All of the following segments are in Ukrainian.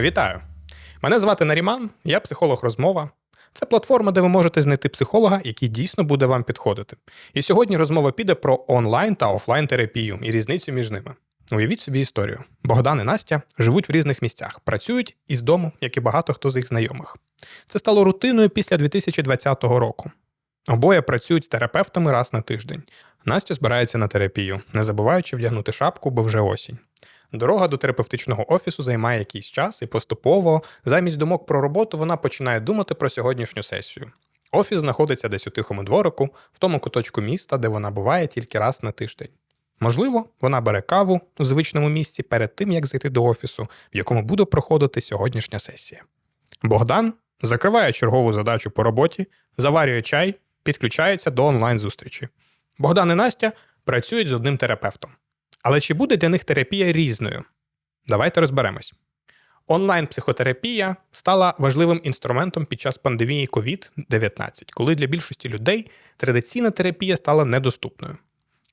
Вітаю! Мене звати Наріман, я психолог розмова. Це платформа, де ви можете знайти психолога, який дійсно буде вам підходити. І сьогодні розмова піде про онлайн та офлайн терапію і різницю між ними. Уявіть собі історію. Богдан і Настя живуть в різних місцях, працюють із дому, як і багато хто з їх знайомих. Це стало рутиною після 2020 року. Обоє працюють з терапевтами раз на тиждень. Настя збирається на терапію, не забуваючи вдягнути шапку, бо вже осінь. Дорога до терапевтичного офісу займає якийсь час, і поступово, замість думок про роботу, вона починає думати про сьогоднішню сесію. Офіс знаходиться десь у тихому дворику, в тому куточку міста, де вона буває тільки раз на тиждень. Можливо, вона бере каву у звичному місці перед тим, як зайти до офісу, в якому буде проходити сьогоднішня сесія. Богдан закриває чергову задачу по роботі, заварює чай, підключається до онлайн-зустрічі. Богдан і Настя працюють з одним терапевтом. Але чи буде для них терапія різною? Давайте розберемось. Онлайн-психотерапія стала важливим інструментом під час пандемії COVID-19, коли для більшості людей традиційна терапія стала недоступною.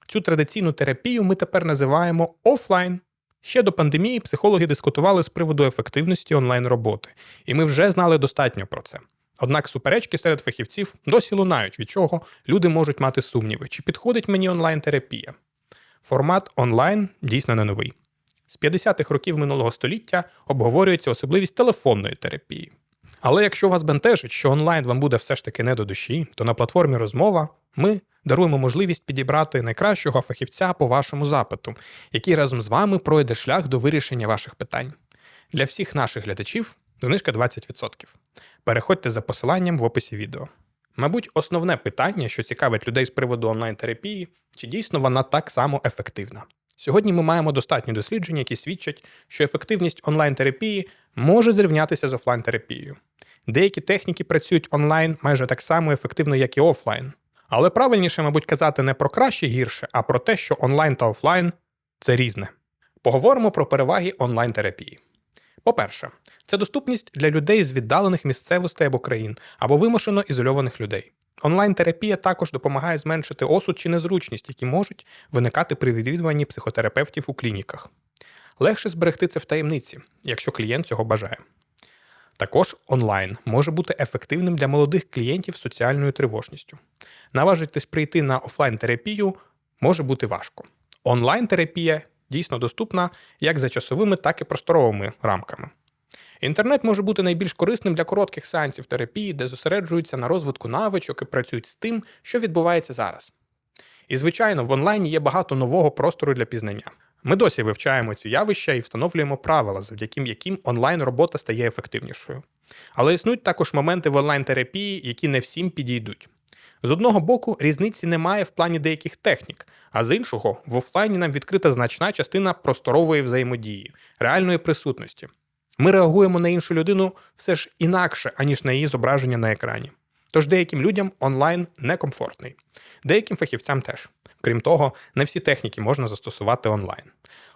Цю традиційну терапію ми тепер називаємо офлайн. Ще до пандемії психологи дискутували з приводу ефективності онлайн-роботи, і ми вже знали достатньо про це. Однак суперечки серед фахівців досі лунають, від чого люди можуть мати сумніви, чи підходить мені онлайн-терапія. Формат онлайн дійсно не новий. З 50-х років минулого століття обговорюється особливість телефонної терапії. Але якщо вас бентежить, що онлайн вам буде все ж таки не до душі, то на платформі розмова ми даруємо можливість підібрати найкращого фахівця по вашому запиту, який разом з вами пройде шлях до вирішення ваших питань. Для всіх наших глядачів знижка 20%. Переходьте за посиланням в описі відео. Мабуть, основне питання, що цікавить людей з приводу онлайн-терапії, чи дійсно вона так само ефективна. Сьогодні ми маємо достатні дослідження, які свідчать, що ефективність онлайн-терапії може зрівнятися з офлайн-терапією. Деякі техніки працюють онлайн майже так само ефективно, як і офлайн. Але правильніше, мабуть, казати не про краще гірше, а про те, що онлайн та офлайн це різне. Поговоримо про переваги онлайн-терапії. По-перше, це доступність для людей з віддалених місцевостей або країн, або вимушено ізольованих людей. Онлайн-терапія також допомагає зменшити осуд чи незручність, які можуть виникати при відвідуванні психотерапевтів у клініках. Легше зберегти це в таємниці, якщо клієнт цього бажає. Також онлайн може бути ефективним для молодих клієнтів з соціальною тривожністю. Наважитись прийти на офлайн-терапію може бути важко. Онлайн-терапія дійсно доступна як за часовими, так і просторовими рамками. Інтернет може бути найбільш корисним для коротких сеансів терапії, де зосереджуються на розвитку навичок і працюють з тим, що відбувається зараз. І, звичайно, в онлайні є багато нового простору для пізнання. Ми досі вивчаємо ці явища і встановлюємо правила, завдяки яким онлайн-робота стає ефективнішою. Але існують також моменти в онлайн-терапії, які не всім підійдуть. З одного боку, різниці немає в плані деяких технік, а з іншого, в офлайні нам відкрита значна частина просторової взаємодії, реальної присутності. Ми реагуємо на іншу людину все ж інакше, аніж на її зображення на екрані. Тож деяким людям онлайн некомфортний, деяким фахівцям теж. Крім того, не всі техніки можна застосувати онлайн.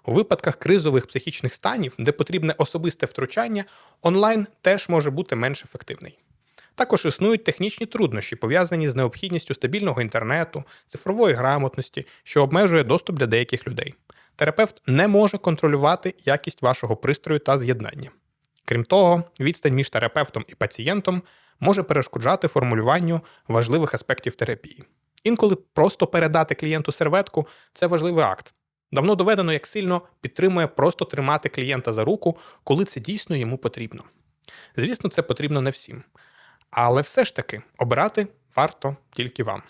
У випадках кризових психічних станів, де потрібне особисте втручання, онлайн теж може бути менш ефективний. Також існують технічні труднощі, пов'язані з необхідністю стабільного інтернету, цифрової грамотності, що обмежує доступ для деяких людей. Терапевт не може контролювати якість вашого пристрою та з'єднання. Крім того, відстань між терапевтом і пацієнтом може перешкоджати формулюванню важливих аспектів терапії. Інколи просто передати клієнту серветку це важливий акт. Давно доведено, як сильно підтримує просто тримати клієнта за руку, коли це дійсно йому потрібно. Звісно, це потрібно не всім. Але все ж таки обирати варто тільки вам.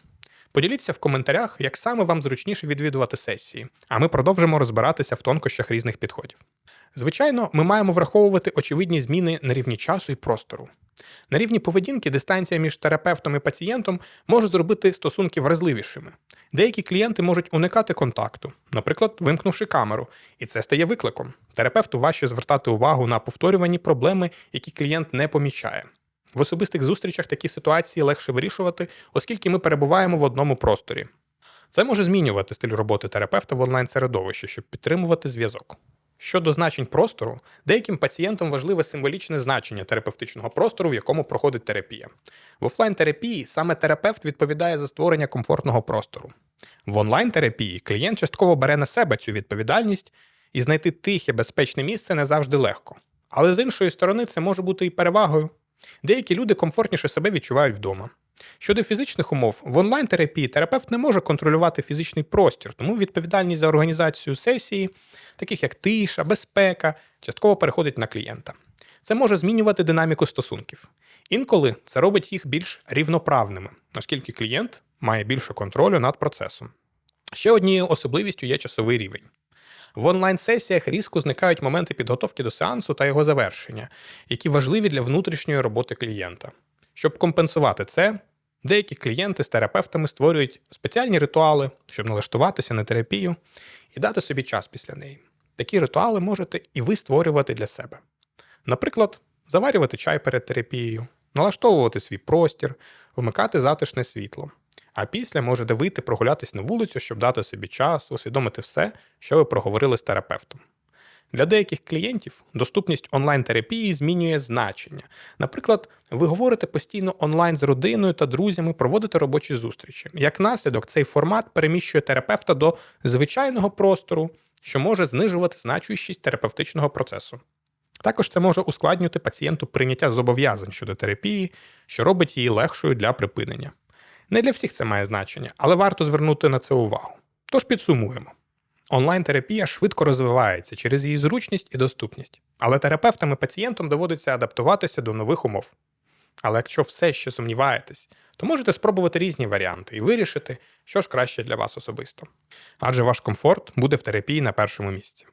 Поділіться в коментарях, як саме вам зручніше відвідувати сесії, а ми продовжимо розбиратися в тонкощах різних підходів. Звичайно, ми маємо враховувати очевидні зміни на рівні часу і простору. На рівні поведінки дистанція між терапевтом і пацієнтом може зробити стосунки вразливішими. Деякі клієнти можуть уникати контакту, наприклад, вимкнувши камеру, і це стає викликом. Терапевту важче звертати увагу на повторювані проблеми, які клієнт не помічає. В особистих зустрічах такі ситуації легше вирішувати, оскільки ми перебуваємо в одному просторі. Це може змінювати стиль роботи терапевта в онлайн-середовищі, щоб підтримувати зв'язок. Щодо значень простору, деяким пацієнтам важливе символічне значення терапевтичного простору, в якому проходить терапія. В офлайн-терапії саме терапевт відповідає за створення комфортного простору. В онлайн-терапії клієнт частково бере на себе цю відповідальність, і знайти тихе, безпечне місце не завжди легко. Але з іншої сторони, це може бути і перевагою. Деякі люди комфортніше себе відчувають вдома. Щодо фізичних умов, в онлайн-терапії терапевт не може контролювати фізичний простір, тому відповідальність за організацію сесії, таких як тиша, безпека, частково переходить на клієнта. Це може змінювати динаміку стосунків. Інколи це робить їх більш рівноправними, оскільки клієнт має більше контролю над процесом. Ще однією особливістю є часовий рівень. В онлайн-сесіях різко зникають моменти підготовки до сеансу та його завершення, які важливі для внутрішньої роботи клієнта. Щоб компенсувати це, деякі клієнти з терапевтами створюють спеціальні ритуали, щоб налаштуватися на терапію і дати собі час після неї. Такі ритуали можете і ви створювати для себе. Наприклад, заварювати чай перед терапією, налаштовувати свій простір, вмикати затишне світло. А після можете вийти прогулятись на вулицю, щоб дати собі час, усвідомити все, що ви проговорили з терапевтом. Для деяких клієнтів доступність онлайн-терапії змінює значення. Наприклад, ви говорите постійно онлайн з родиною та друзями, проводите робочі зустрічі. Як наслідок, цей формат переміщує терапевта до звичайного простору, що може знижувати значущість терапевтичного процесу. Також це може ускладнювати пацієнту прийняття зобов'язань щодо терапії, що робить її легшою для припинення. Не для всіх це має значення, але варто звернути на це увагу. Тож підсумуємо. Онлайн-терапія швидко розвивається через її зручність і доступність, але терапевтам і пацієнтам доводиться адаптуватися до нових умов. Але якщо все ще сумніваєтесь, то можете спробувати різні варіанти і вирішити, що ж краще для вас особисто. Адже ваш комфорт буде в терапії на першому місці.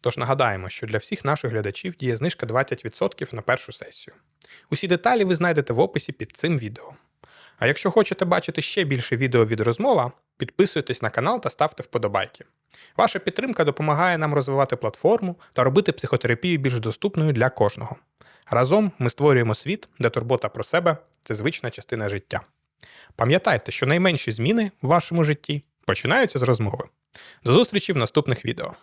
Тож нагадаємо, що для всіх наших глядачів діє знижка 20% на першу сесію. Усі деталі ви знайдете в описі під цим відео. А якщо хочете бачити ще більше відео від розмова, підписуйтесь на канал та ставте вподобайки. Ваша підтримка допомагає нам розвивати платформу та робити психотерапію більш доступною для кожного. Разом ми створюємо світ, де турбота про себе це звична частина життя. Пам'ятайте, що найменші зміни в вашому житті починаються з розмови. До зустрічі в наступних відео.